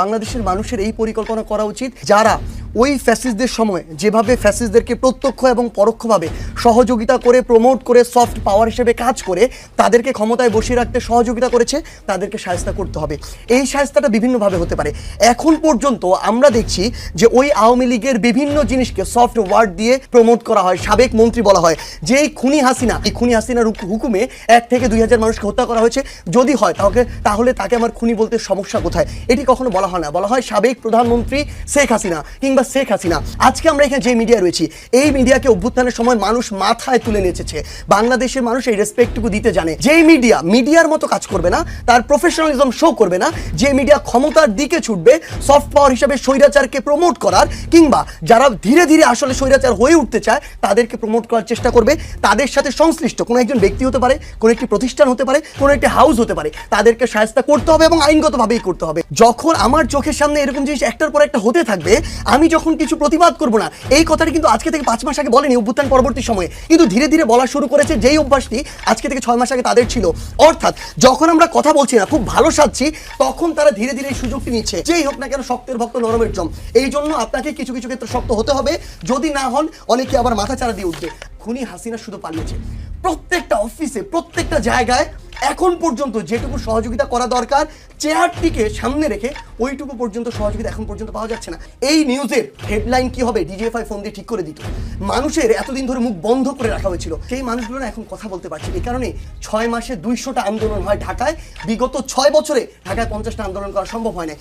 বাংলাদেশের মানুষের এই পরিকল্পনা করা উচিত। যারা ওই ফ্যাসিসদের সময় যেভাবে ফ্যাসিসদেরকে প্রত্যক্ষ এবং পরোক্ষভাবে সহযোগিতা করে প্রমোট করে সফট পাওয়ার হিসেবে কাজ করে তাদেরকে ক্ষমতায় বসিয়ে রাখতে সহযোগিতা করেছে, তাদেরকে সায়স্তা করতে হবে। এই সায়স্তাটা বিভিন্নভাবে হতে পারে। এখন পর্যন্ত আমরা দেখছি যে ওই আওয়ামী লীগের বিভিন্ন জিনিসকে সফট ওয়ার্ড দিয়ে প্রমোট করা হয়, সাবেক মন্ত্রী বলা হয়। যে এই খুনি হাসিনা, এই খুনি হাসিনার হুক- হুকুমে এক থেকে দুই হাজার মানুষকে হত্যা করা হয়েছে। যদি হয় তাহলে তাহলে তাকে আমার খুনি বলতে সমস্যা কোথায়? এটি কখনো বলা হয় না। বলা হয় সাবেক প্রধানমন্ত্রী শেখ হাসিনা কিংবা শেখ হাসিনা। আজকে আমরা এখানে যে মিডিয়া রয়েছি, এই মিডিয়াকে অভ্যুত্থানের সময় মানুষ মাথায় তুলে নেচেছে বাংলাদেশের মানুষ এই রেসপেক্টটুকু দিতে জানে। যেই মিডিয়া মিডিয়ার মতো কাজ করবে না, তার প্রফেশনালিজম শো করবে না, যে মিডিয়া ক্ষমতার দিকে ছুটবে সফট পাওয়ার হিসাবে স্বৈরাচারকে প্রমোট করার, কিংবা যারা ধীরে ধীরে আসলে স্বৈরাচার হয়ে উঠতে চায়, তাদেরকে প্রমোট করার চেষ্টা করবে। তাদের সাথে সংশ্লিষ্ট কোনো একজন ব্যক্তি হতে পারে, কোনো একটি প্রতিষ্ঠান হতে পারে, কোনো একটি হাউস হতে পারে, তাদেরকে সাহায্য করতে হবে এবং আইনগতভাবেই করতে হবে। যখন আমার চোখের সামনে এরকম জিনিস একটার পর একটা হতে থাকবে, আমি যখন কিছু প্রতিবাদ করব না, এই কথাটা কিন্তু আজকে থেকে পাঁচ মাস আগে বলেনি অভ্যুত্থান পরবর্তী সময়ে। কিন্তু ধীরে ধীরে বলা শুরু করেছে যেই অভ্যাসটি আজকে থেকে ছয় মাস আগে তাদের ছিল। অর্থাৎ যখন আমরা কথা বলছি না, খুব ভালো সাজছি, তখন তারা ধীরে ধীরে এই সুযোগটি নিচ্ছে। যেই হোক না কেন শক্তের ভক্ত নরমের জম। এই জন্য আপনাকে কিছু কিছু ক্ষেত্রে শক্ত হতে হবে। যদি না হন, অনেকে আবার মাথা চারা দিয়ে উঠবে। খুনি হাসিনা শুধু পালিয়েছে। প্রত্যেকটা অফিসে প্রত্যেকটা জায়গায় এখন পর্যন্ত যেটুকু সহযোগিতা করা দরকার, চেয়ারটিকে সামনে রেখে ওইটুকু পর্যন্ত সহযোগিতা এখন পর্যন্ত পাওয়া যাচ্ছে না। এই নিউজের হেডলাইন কি হবে? ডিজিএফআই ফোন দিয়ে ঠিক করে দিত। মানুষের এতদিন ধরে মুখ বন্ধ করে রাখা হয়েছিল। সেই মানুষগুলো না এখন কথা বলতে পারছে। এই কারণে ছয় মাসে দুইশোটা আন্দোলন হয় ঢাকায়। বিগত ছয় বছরে ঢাকায় পঞ্চাশটা আন্দোলন করা সম্ভব হয় না